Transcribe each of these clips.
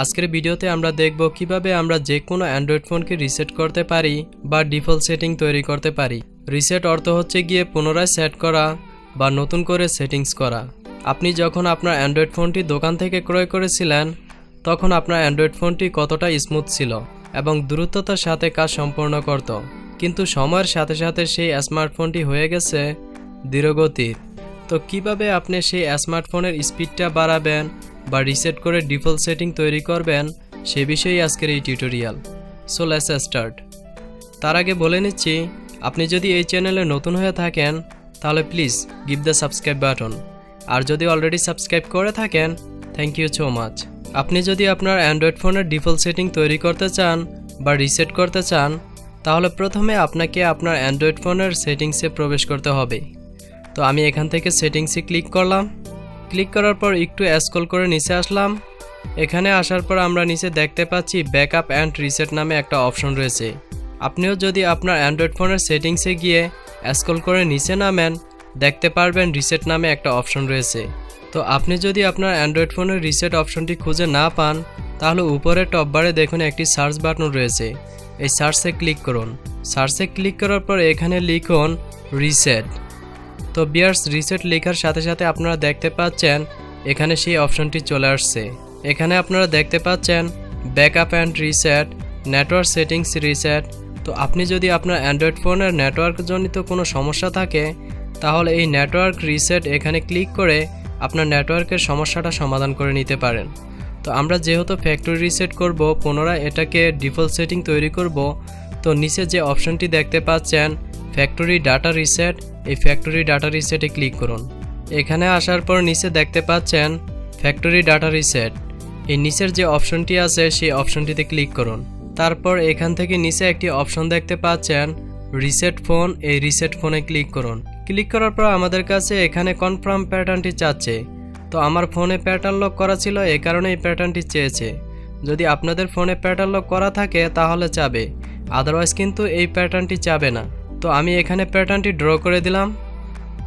আজকের ভিডিওতে আমরা দেখব কীভাবে আমরা যে কোনো অ্যান্ড্রয়েড ফোনকে রিসেট করতে পারি বা ডিফল্ট সেটিং তৈরি করতে পারি। রিসেট অর্থ হচ্ছে গিয়ে পুনরায় সেট করা বা নতুন করে সেটিংস করা। আপনি যখন আপনার অ্যান্ড্রয়েড ফোনটি দোকান থেকে ক্রয় করেছিলেন, তখন আপনার অ্যান্ড্রয়েড ফোনটি কতটা স্মুথ ছিল এবং দ্রুততার সাথে কাজ সম্পন্ন করত। কিন্তু সময়ের সাথে সাথে সেই স্মার্টফোনটি হয়ে গেছে ধীরগতির। তো কীভাবে আপনি সেই স্মার্টফোনের স্পিডটা বাড়াবেন বা রিসেট করে ডিফল্ট সেটিং তৈরি করবেন, সে বিষয়েই আজকের এই টিউটোরিয়াল সো লেটস স্টার্ট তার আগে বলে নিচ্ছি, আপনি যদি এই চ্যানেলে নতুন হয়ে থাকেন, তাহলে please give the subscribe button আর যদি অলরেডি সাবস্ক্রাইব করে থাকেন থ্যাংক ইউ সো মাচ আপনি যদি আপনার অ্যান্ড্রয়েড ফোনের ডিফল্ট সেটিং তৈরি করতে চান বা রিসেট করতে চান, তাহলে প্রথমে আপনাকে আপনার অ্যান্ড্রয়েড ফোনের সেটিংসে প্রবেশ করতে হবে। তো আমি এখান থেকে সেটিংসে ক্লিক করলাম। ক্লিক করার পর একটু স্ক্রল করে নিচে আসলাম। এখানে আসার পর আমরা নিচে দেখতে পাচ্ছি ব্যাকআপ অ্যান্ড রিসেট নামে একটা অপশন রয়েছে। আপনিও যদি আপনার অ্যান্ড্রয়েড ফোনের সেটিংসে গিয়ে স্ক্রল করে নিচে নামেন, দেখতে পারবেন রিসেট নামে একটা অপশন রয়েছে। তো আপনি যদি আপনার অ্যান্ড্রয়েড ফোনের রিসেট অপশনটি খুঁজে না পান, তাহলে উপরে টপ বারে দেখুন একটি সার্চ বাটন রয়েছে। এই সার্চে ক্লিক করুন। সার্চে ক্লিক করার পর এখানে লিখুন রিসেট। তো বিয়ার্স রিসেট লেখার সাথে সাথে আপনারা দেখতে পাচ্ছেন, এখানে সেই অপশনটি চলে আসছে। এখানে আপনারা দেখতে পাচ্ছেন backup and reset network settings reset তো আপনি যদি আপনার অ্যান্ড্রয়েড ফোনের নেটওয়ার্ক জনিত কোনো সমস্যা থাকে, তাহলে এই নেটওয়ার্ক রিসেট এখানে ক্লিক করে আপনার নেটওয়ার্কের সমস্যাটা সমাধান করে নিতে পারেন। তো আমরা যেহেতু ফ্যাক্টরি রিসেট করব, পুনরায় এটাকে ডিফল্ট সেটিং তৈরি করব, তো নিচে যে অপশনটি দেখতে পাচ্ছেন ফ্যাক্টরি ডাটা রিসেট এই ফ্যাক্টরি ডাটা রিসেটে ক্লিক করুন। এখানে আসার পর নিচে দেখতে পাচ্ছেন ফ্যাক্টরি ডাটা রিসেট এই নিচের যে অপশনটি আছে, সেই অপশনটিতে ক্লিক করুন। তারপর এখান থেকে নিচে একটি অপশন দেখতে পাচ্ছেন রিসেট ফোন এই রিসেট ফোনে ক্লিক করুন। ক্লিক করার পর আমাদের কাছে এখানে কনফার্ম প্যাটার্নটি চাচ্ছে। তো আমার ফোনে প্যাটার্ন লক করা ছিল এই কারণে এই প্যাটার্নটি চেয়েছে। যদি আপনাদের ফোনে প্যাটার্ন লক করা থাকে, তাহলে চাবে। আদারওয়াইজ কিন্তু এই প্যাটার্নটি চাবে না। তো আমি এখানে প্যাটার্নটি ড্র করে দিলাম।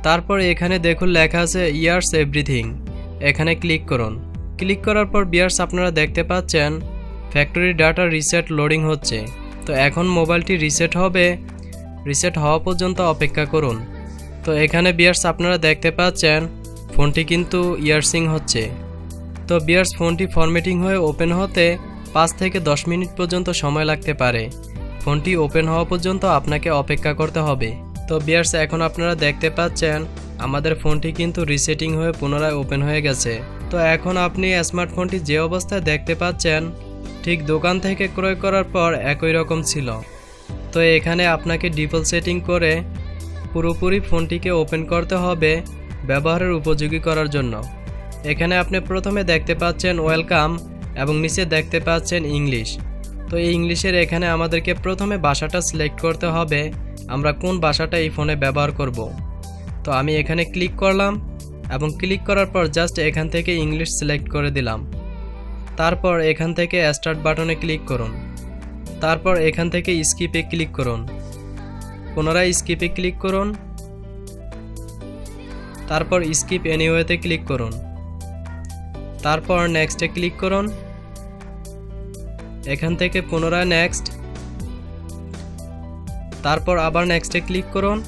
তারপর এখানে দেখুন লেখা আছে ইয়ার্স এভরিথিং এখানে ক্লিক করুন। ক্লিক করার পর বিয়ার্স আপনারা দেখতে পাচ্ছেন, ফ্যাক্টরি ডাটা রিসেট লোডিং হচ্ছে। তো এখন মোবাইলটি রিসেট হবে, রিসেট হওয়া পর্যন্ত অপেক্ষা করুন। তো এখানে বিয়ার্স আপনারা দেখতে পাচ্ছেন, ফোনটি কিন্তু ইয়ারসিং হচ্ছে। তো বিয়ার্স ফোনটি ফরম্যাটিং হয়ে ওপেন হতে পাঁচ থেকে দশ মিনিট পর্যন্ত সময় লাগতে পারে। ফোনটি ওপেন হওয়া পর্যন্ত আপনাকে অপেক্ষা করতে হবে। তো বিয়ার্স, এখন আপনারা দেখতে পাচ্ছেন, আমাদের ফোনটি কিন্তু রিসেটিং হয়ে পুনরায় ওপেন হয়ে গেছে। তো এখন আপনি স্মার্টফোনটি যে অবস্থায় দেখতে পাচ্ছেন, ঠিক দোকান থেকে ক্রয় করার পর একই রকম ছিল। তো এখানে আপনাকে ডিফল্ট সেটিং করে পুরোপুরি ফোনটিকে ওপেন করতে হবে ব্যবহারের উপযোগী করার জন্য। এখানে আপনি প্রথমে দেখতে পাচ্ছেন ওয়েলকাম এবং নিচে দেখতে পাচ্ছেন ইংলিশ তো এই ইংলিশের এখানে আমাদেরকে প্রথমে ভাষাটা সিলেক্ট করতে হবে, আমরা কোন ভাষাটা এই ফোনে ব্যবহার করব। তো আমি এখানে ক্লিক করলাম এবং ক্লিক করার পর জাস্ট এখান থেকে ইংলিশ সিলেক্ট করে দিলাম। তারপর এখান থেকে স্টার্ট বাটনে ক্লিক করুন। তারপর এখান থেকে স্কিপে ক্লিক করুন। পুনরায় স্কিপে ক্লিক করুন। তারপর স্কিপ এনিওয়েতে ক্লিক করুন। তারপর নেক্সটে ক্লিক করুন। এখান থেকে পুনরায় নেক্সট তারপর আবার নেক্সটে ক্লিক করুন।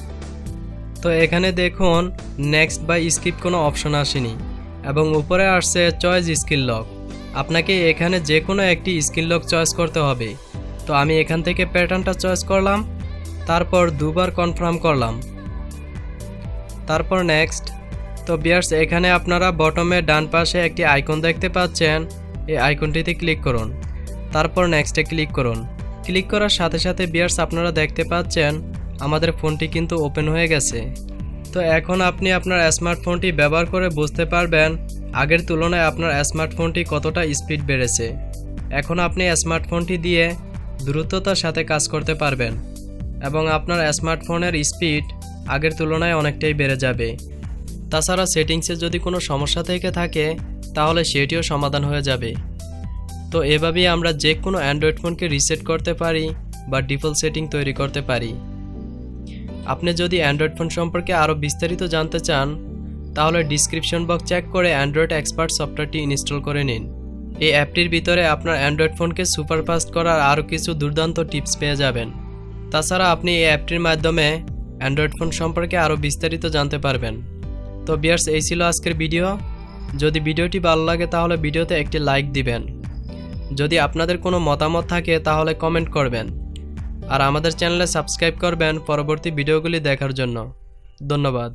তো এখানে দেখুন নেক্সট বা স্কিপ কোনো অপশন আসেনি এবং উপরে আসছে চয়েস স্কিল লক আপনাকে এখানে যে কোনো একটি স্কিল লক চয়েস করতে হবে। তো আমি এখান থেকে প্যাটার্নটা চয়েস করলাম, তারপর দুবার কনফার্ম করলাম। তারপর নেক্সট তো বিয়ার্স এখানে আপনারা বটমে ডান পাশে একটি আইকন দেখতে পাচ্ছেন। এই আইকনটিতে ক্লিক করুন। তারপর নেক্সটে ক্লিক করুন। ক্লিক করার সাথে সাথে বিয়ার্স আপনারা দেখতে পাচ্ছেন, আমাদের ফোনটি কিন্তু ওপেন হয়ে গেছে। তো এখন আপনি আপনার স্মার্টফোনটি ব্যবহার করে বুঝতে পারবেন, আগের তুলনায় আপনার স্মার্টফোনটি কতটা স্পিড বেড়েছে। এখন আপনি স্মার্টফোনটি দিয়ে দ্রুততার সাথে কাজ করতে পারবেন এবং আপনার স্মার্টফোনের স্পিড আগের তুলনায় অনেকটাই বেড়ে যাবে। তাছাড়া সেটিংসে যদি কোনো সমস্যা থেকে থাকে, তাহলে সেটিও সমাধান হয়ে যাবে। তো এভাবেই আমরা যে কোনো অ্যান্ড্রয়েড ফোনকে রিসেট করতে পারি বা ডিফল্ট সেটিং তৈরি করতে পারি। আপনি যদি অ্যান্ড্রয়েড ফোন সম্পর্কে আরও বিস্তারিত জানতে চান, তাহলে ডিসক্রিপশন বক্স চেক করে অ্যান্ড্রয়েড এক্সপার্ট সফটওয়্যারটি ইনস্টল করে নিন। এই অ্যাপটির ভিতরে আপনার অ্যান্ড্রয়েড ফোনকে সুপারফাস্ট করার আরও কিছু দুর্দান্ত টিপস পেয়ে যাবেন। তাছাড়া আপনি এই অ্যাপটির মাধ্যমে অ্যান্ড্রয়েড ফোন সম্পর্কে আরও বিস্তারিত জানতে পারবেন। তো বিয়ার্স এই ছিল আজকের ভিডিও যদি ভিডিওটি ভালো লাগে, তাহলে ভিডিওতে একটি লাইক দিবেন। যদি আপনাদের কোনো মতামত থাকে, তাহলে কমেন্ট করবেন। আর আমাদের চ্যানেলে সাবস্ক্রাইব করবেন পরবর্তী ভিডিওগুলি দেখার জন্য। ধন্যবাদ।